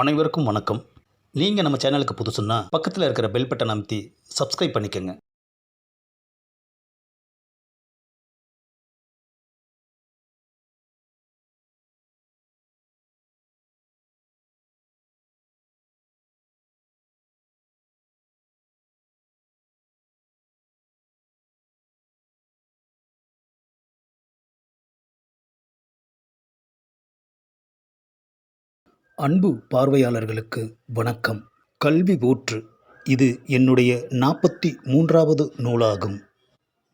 அனைவருக்கும் வணக்கம். நீங்கள் நம்ம சேனலுக்கு புதுசுன்னா பக்கத்தில் இருக்கிற பெல் பட்டன் அமைத்தி சப்ஸ்கிரைப் பண்ணிக்கோங்க. அன்பு பார்வையாளர்களுக்கு வணக்கம். கல்வி ஊற்று இது என்னுடைய நாற்பத்தி மூன்றாவது நூலாகும்.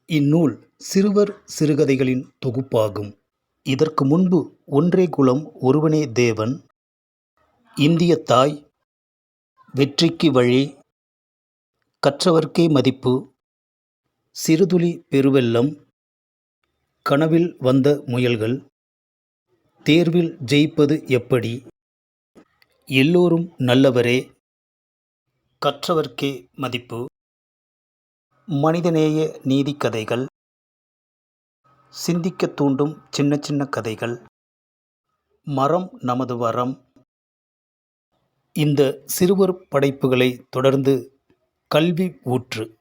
இந்நூல் சிறுவர் சிறுகதைகளின் தொகுப்பாகும். இதற்கு முன்பு ஒன்றே குலம் ஒருவனே தேவன். இந்திய தாய். வெற்றிக்கு வழி. கற்றவர்க்கே மதிப்பு. சிறுதுளி பெருவெல்லம் கனவில் வந்த முயல்கள். தேர்வில் ஜெயிப்பது எப்படி? எல்லோரும் நல்லவரே. கற்றவர்க்கே மதிப்பு. மனிதநேய நீதி கதைகள் சிந்திக்க தூண்டும் சின்ன சின்ன கதைகள். மரம் நமது வரம். இந்த சிறுவர் படைப்புகளை தொடர்ந்து கல்வி ஊற்று.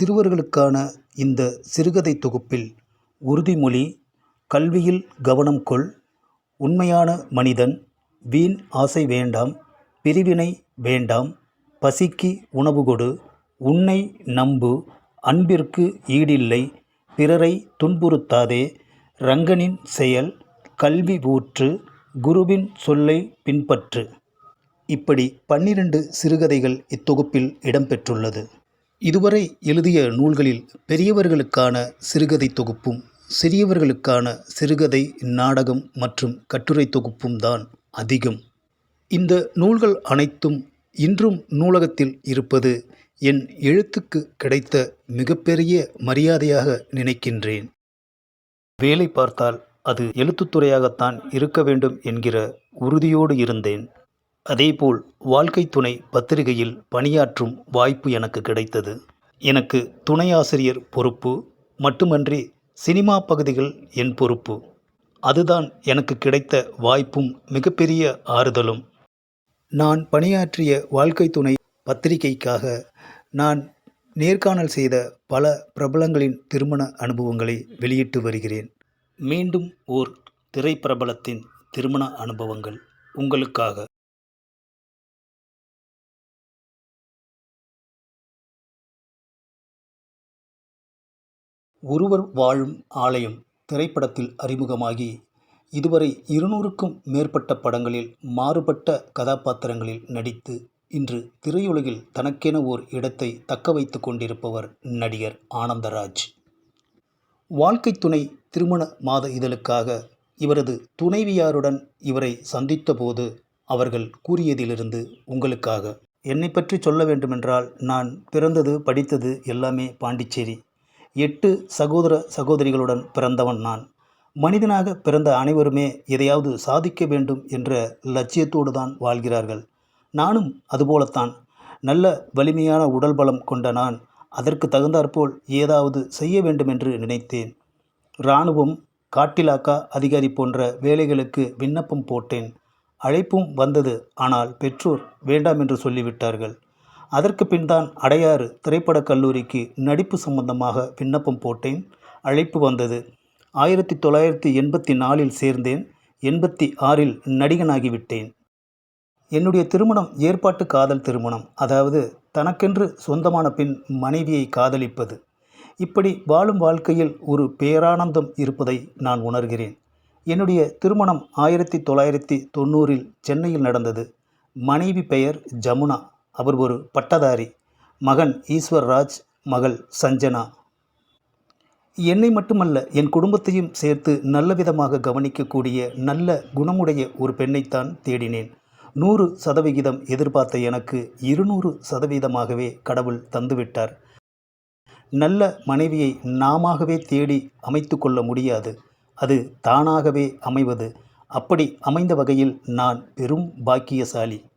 சிறுவர்களுக்கான இந்த சிறுகதை தொகுப்பில் உறுதிமொழி கல்வியில் கவனம் கொள் உண்மையான மனிதன் வீண் ஆசை வேண்டாம் பிரிவினை வேண்டாம் பசிக்கு உணவு கொடு உன்னை நம்பு அன்பிற்கு ஈடில்லை பிறரை துன்புறுத்தாதே ரங்கனின் செயல் கல்வி ஊற்று குருவின் சொல்லை பின்பற்று. இப்படி பன்னிரண்டு சிறுகதைகள் இத்தொகுப்பில் இடம்பெற்றுள்ளது. இதுவரை எழுதிய நூல்களில் பெரியவர்களுக்கான சிறுகதை தொகுப்பும் சிறியவர்களுக்கான சிறுகதை நாடகம் மற்றும் கட்டுரை தொகுப்பும் தான் அதிகம். இந்த நூல்கள் அனைத்தும் இன்றும் நூலகத்தில் இருப்பது என் எழுத்துக்கு கிடைத்த மிகப்பெரிய மரியாதையாக நினைக்கின்றேன். வேலை பார்த்தால் அது எழுத்துத்துறையாகத்தான் இருக்க வேண்டும் என்கிற உறுதியோடு இருந்தேன். அதேபோல் வாழ்க்கை துணை பத்திரிகையில் பணியாற்றும் வாய்ப்பு எனக்கு கிடைத்தது. எனக்கு துணை ஆசிரியர் பொறுப்பு மட்டுமன்றி சினிமா பகுதிகள் என் பொறுப்பு. அதுதான் எனக்கு கிடைத்த வாய்ப்பும் மிகப்பெரிய ஆறுதலும். நான் பணியாற்றிய வாழ்க்கை துணை பத்திரிகைக்காக நான் நேர்காணல் செய்த பல பிரபலங்களின் திருமண அனுபவங்களை வெளியிட்டு வருகிறேன். மீண்டும் ஓர் திரைப்பிரபலத்தின் திருமண அனுபவங்கள் உங்களுக்காக. ஒருவர் வாழும் ஆலயம் திரைப்படத்தில் அறிமுகமாகி இதுவரை இருநூறுக்கும் மேற்பட்ட படங்களில் மாறுபட்ட கதாபாத்திரங்களில் நடித்து இன்று திரையுலகில் தனக்கென ஓர் இடத்தை தக்க வைத்து கொண்டிருப்பவர் நடிகர் ஆனந்தராஜ். வாழ்க்கை துணை திருமண மாத இதழுக்காக இவரது துணைவியாருடன் இவரை சந்தித்தபோது அவர்கள் கூறியதிலிருந்து உங்களுக்காக. என்னை பற்றி சொல்ல வேண்டுமென்றால் நான் பிறந்தது படித்தது எல்லாமே பாண்டிச்சேரி. எட்டு சகோதர சகோதரிகளுடன் பிறந்தவன் நான். மனிதனாக பிறந்த அனைவருமே எதையாவது சாதிக்க வேண்டும் என்ற லட்சியத்தோடு தான் வாழ்கிறார்கள். நானும் அதுபோலத்தான். நல்ல வலிமையான உடல் பலம் கொண்ட நான் அதற்கு தகுந்தாற்போல் ஏதாவது செய்ய வேண்டும் என்று நினைத்தேன். இராணுவம் காட்டிலாக்கா அதிகாரி போன்ற வேலைகளுக்கு விண்ணப்பம் போட்டேன். அழைப்பும் வந்தது. ஆனால் பெற்றோர் வேண்டாம் என்று சொல்லிவிட்டார்கள். அதற்கு பின்தான் அடையாறு திரைப்படக் கல்லூரிக்கு நடிப்பு சம்பந்தமாக விண்ணப்பம் போட்டேன். அழைப்பு வந்தது. ஆயிரத்தி தொள்ளாயிரத்தி எண்பத்தி நாலில் சேர்ந்தேன். எண்பத்தி ஆறில் நடிகனாகிவிட்டேன் என்னுடைய திருமணம் ஏற்பாட்டு காதல் திருமணம் அதாவது தனக்கென்று சொந்தமான பின் மனைவியை காதலிப்பது. இப்படி வாழும் வாழ்க்கையில் ஒரு பேரானந்தம் இருப்பதை நான் உணர்கிறேன். என்னுடைய திருமணம் ஆயிரத்தி தொள்ளாயிரத்தி தொண்ணூறில் சென்னையில் நடந்தது. மனைவி பெயர் ஜமுனா. அவர் ஒரு பட்டதாரி. மகன் ஈஸ்வர்ராஜ் மகள் சஞ்சனா. என்னை மட்டுமல்ல என் குடும்பத்தையும் சேர்த்து நல்ல விதமாக கவனிக்கக்கூடிய நல்ல குணமுடைய ஒரு பெண்ணைத்தான் தேடினேன். நூறு சதவிகிதம் எதிர்பார்த்த எனக்கு இருநூறு சதவீதமாகவே கடவுள் தந்துவிட்டார். நல்ல மனைவியை நாமாகவே தேடி அமைத்து கொள்ள முடியாது. அது தானாகவே அமைவது. அப்படி அமைந்த வகையில் நான் பெரும் பாக்கியசாலி.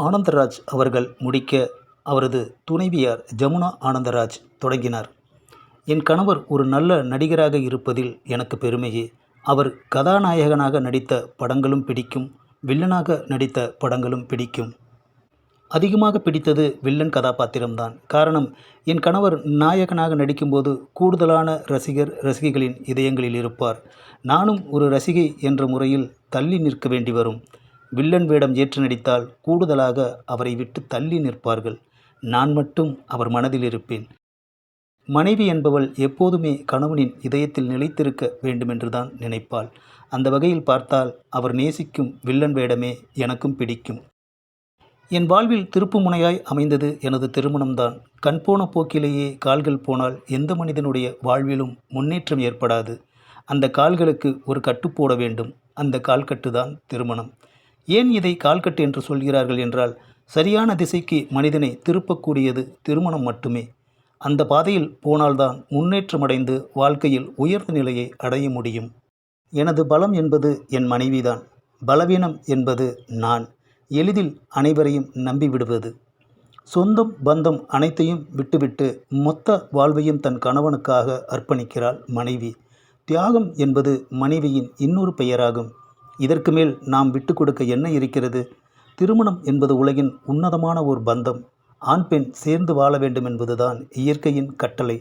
ஆனந்தராஜ் அவர்கள் முடிக்க அவரது துணைவியார் ஜமுனா ஆனந்தராஜ் தொடங்கினார். என் கணவர் ஒரு நல்ல நடிகராக இருப்பதில் எனக்கு பெருமையே. அவர் கதாநாயகனாக நடித்த படங்களும் பிடிக்கும். வில்லனாக நடித்த படங்களும் பிடிக்கும். அதிகமாக பிடித்தது வில்லன் கதாபாத்திரம்தான். காரணம் என் கணவர் நாயகனாக நடிக்கும்போது கூடுதலான ரசிகர் ரசிகைகளின் இதயங்களில் இருப்பார். நானும் ஒரு ரசிகை என்ற முறையில் தள்ளி நிற்க வேண்டி வரும். வில்லன் வேடம் ஏற்று நடித்தால் கூடுதலாக அவரை விட்டு தள்ளி நிற்பார்கள். நான் மட்டும் அவர் மனதில் இருப்பேன். மனைவி என்பவள் எப்போதுமே கணவனின் இதயத்தில் நிலைத்திருக்க வேண்டுமென்றுதான் நினைப்பாள். அந்த வகையில் பார்த்தால் அவர் நேசிக்கும் வில்லன் வேடமே எனக்கும் பிடிக்கும். என் வாழ்வில் திருப்புமுனையாய் அமைந்தது எனது திருமணம்தான். கண் போன போக்கிலேயே கால்கள் போனால் எந்த மனிதனுடைய வாழ்விலும் முன்னேற்றம் ஏற்படாது. அந்த கால்களுக்கு ஒரு கட்டு போட வேண்டும். அந்த கால்கட்டு தான் திருமணம். ஏன் இதை கால்கட்டு என்று சொல்கிறார்கள் என்றால் சரியான திசைக்கு மனிதனை திருப்பக்கூடியது திருமணம் மட்டுமே. அந்த பாதையில் போனால்தான் முன்னேற்றமடைந்து வாழ்க்கையில் உயர்ந்த நிலையை அடைய முடியும். எனது பலம் என்பது என் மனைவிதான். பலவீனம் என்பது நான். எளிதில் அனைவரையும் நம்பிவிடுவது. சொந்தம் பந்தம் அனைத்தையும் விட்டுவிட்டு மொத்த வாழ்வையும் தன் கணவனுக்காக அர்ப்பணிக்கிறாள் மனைவி. தியாகம் என்பது மனைவியின் இன்னொரு பெயராகும். இதற்கு மேல் நாம் விட்டு கொடுக்க என்ன இருக்கிறது? திருமணம் என்பது உலகின் உன்னதமான ஒரு பந்தம். ஆண் பெண் சேர்ந்து வாழ வேண்டும் என்பதுதான் இயற்கையின் கட்டளை.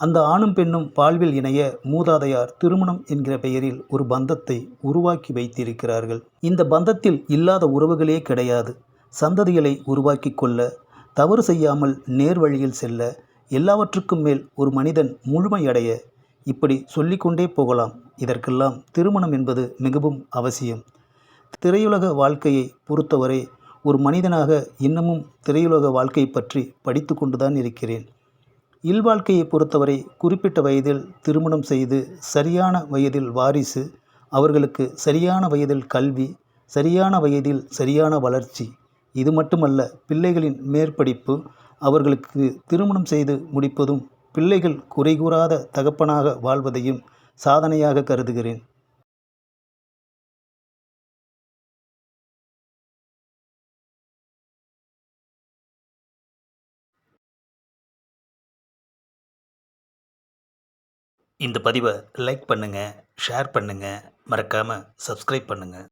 அந்த ஆணும் பெண்ணும் வாழ்வில் இணைய மூதாதையார் திருமணம் என்கிற பெயரில் ஒரு பந்தத்தை உருவாக்கி வைத்திருக்கிறார்கள். இந்த பந்தத்தில் இல்லாத உறவுகளே கிடையாது. சந்ததிகளை உருவாக்கி கொள்ள தவறு செய்யாமல் நேர்வழியில் செல்ல எல்லாவற்றுக்கும் மேல் ஒரு மனிதன் முழுமையடைய இப்படி சொல்லிக்கொண்டே போகலாம். இதற்கெல்லாம் திருமணம் என்பது மிகவும் அவசியம். திரையுலக வாழ்க்கையை பொறுத்தவரை ஒரு மனிதனாக இன்னமும் திரையுலக வாழ்க்கை பற்றி படித்து கொண்டுதான் இருக்கிறேன். இல்வாழ்க்கையை பொறுத்தவரை குறிப்பிட்ட வயதில் திருமணம் செய்து சரியான வயதில் வாரிசு அவர்களுக்கு சரியான வயதில் கல்வி சரியான வயதில் சரியான வளர்ச்சி. இது மட்டுமல்ல பிள்ளைகளின் மேற்படிப்பு அவர்களுக்கு திருமணம் செய்து முடிப்பதும் பிள்ளைகள் குறைகூறாத தகப்பனாக வாழ்வதையும் சாதனையாக கருதுகிறேன். இந்த பதிவை லைக் பண்ணுங்கள் ஷேர் பண்ணுங்கள் மறக்காமல் சப்ஸ்கிரைப் பண்ணுங்கள்